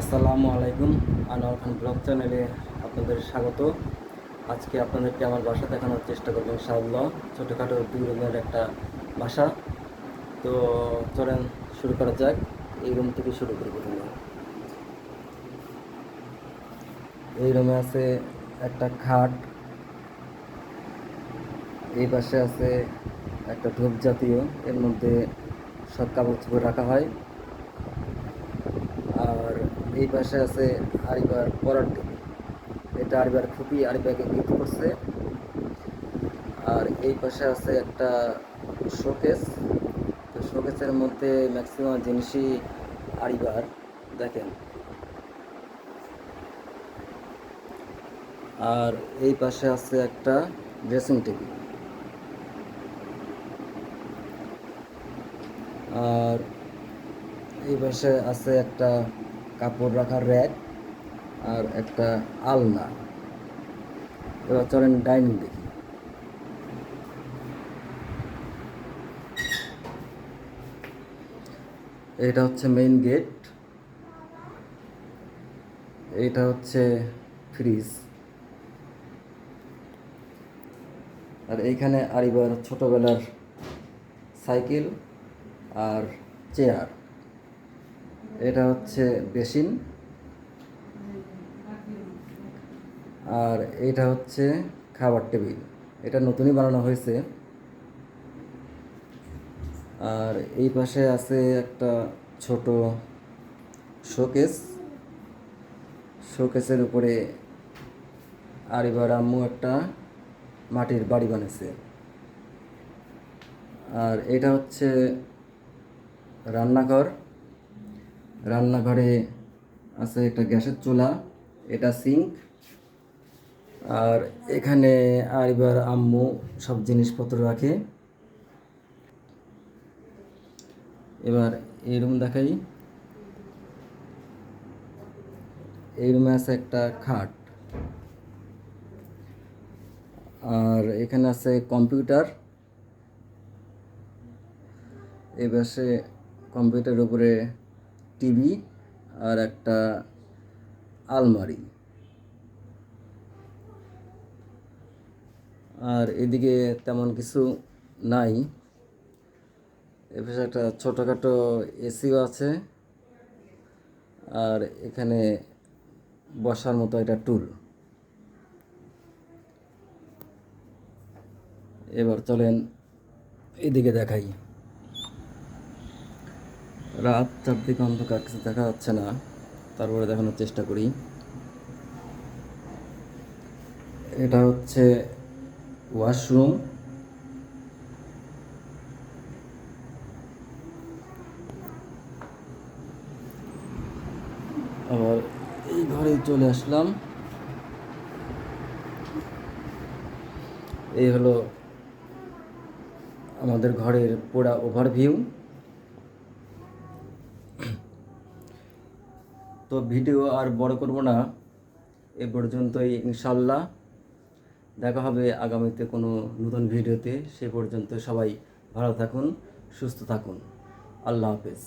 আসসালামু আলাইকুম আনোয়ার খান ব্লগ চ্যানেলে আপনাদের স্বাগত। আজকে আপনাদেরকে আমার বাসা দেখানোর চেষ্টা করব ইনশাআল্লাহ। ছোটোখাটো দুই রুমের একটা বাসা। তো চলেন শুরু করা যাক। এই রুম থেকে শুরু করি এই রুমে আছে একটা খাট। এই পাশে আছে একটা ধূপ জাতীয় এর মধ্যে সব চোপড় রাখা হয়। আর এই পাশে আছে আরিবার পরার টেবিল এটা আরিবার খুবই আরিবাকে গিফট করছে। আর এই পাশে আছে একটা শোকেস তো শোকেসের মধ্যে ম্যাক্সিমাম জিনিসই আরিবার দেখেন। আর এই পাশে আছে একটা ড্রেসিং টেবিল আর এই পাশে আছে একটা কাপড় রাখার র্যাক আর একটা আলনা। এবার চলেন ডাইনিং দেখি। এটা হচ্ছে মেইন গেট এটা হচ্ছে ফ্রিজ আর এইখানে আরিবার ছোটবেলার সাইকেল আর চেয়ার এটা হচ্ছে বেসিন। আর এটা হচ্ছে খাবার টেবিল। এটা নতুনই বানানো হয়েছে। আর এই পাশে আছে একটা ছোট শোকেস। শোকেসের উপরে আরিবার আম্মু একটা মাটির বাড়ি বানিয়েছে। আর এটা হচ্ছে রান্নাঘর। রান্নাঘরে আছে একটা গ্যাসের চুলা, এটা সিঙ্ক। আর এখানে আর এবার আম্মু সব জিনিসপত্র রাখে। এবার এই রুম দেখাই। এই রুমে আছে একটা খাট। আর এখানে আছে কম্পিউটার। এই পাশে কম্পিউটারের উপরে টিভি আর একটা আলমারি। আর এদিকে তেমন কিছু নাই। এ পাশে একটা ছোটোখাটো এসিও আছে। আর এখানে বসার মতো একটা টুল। এবার চলেন এদিকে দেখাই। রাত চারদিকে অন্ধকার, কিছু দেখা যাচ্ছে না। তারপরে দেখানোর চেষ্টা করি। এটা হচ্ছে ওয়াশরুম। আবার এই ঘরে চলে আসলাম। এই হলো আমাদের ঘরের পুরা ওভারভিউ তো ভিডিও আর বড় করব না। এ পর্যন্তই ইনশাল্লাহ। দেখা হবে আগামীতে কোনো নতুন ভিডিওতে। সে পর্যন্ত সবাই ভালো থাকুন, সুস্থ থাকুন। আল্লাহ হাফেজ।